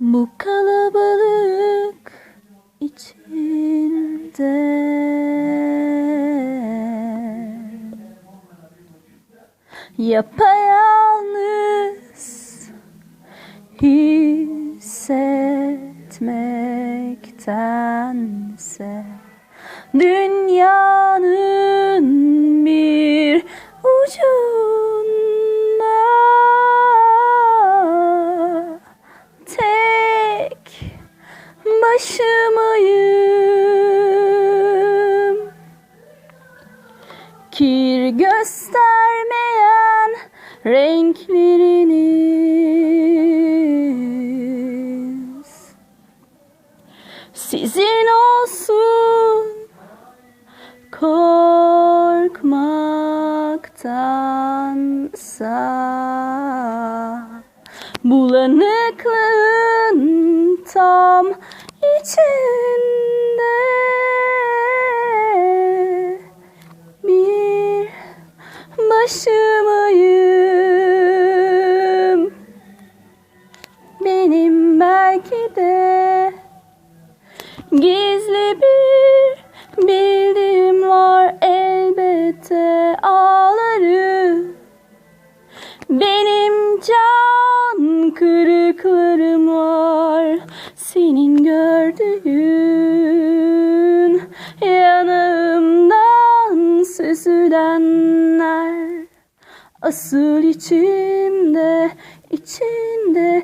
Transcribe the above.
Bu kalabalık içinde. Yapayalnız hissetmektense Dünyanın başımayım. Kir göstermeyen renkleriniz Sizin olsun korkmaktansa. Bulanıklığın tam içinde bir başımayım. Benim belki de gizli bir bildiğim var elbette ağlarım. Benim can kırıklarım var senin gördüğün yanağımdan süzülenler. Asıl içimde içinde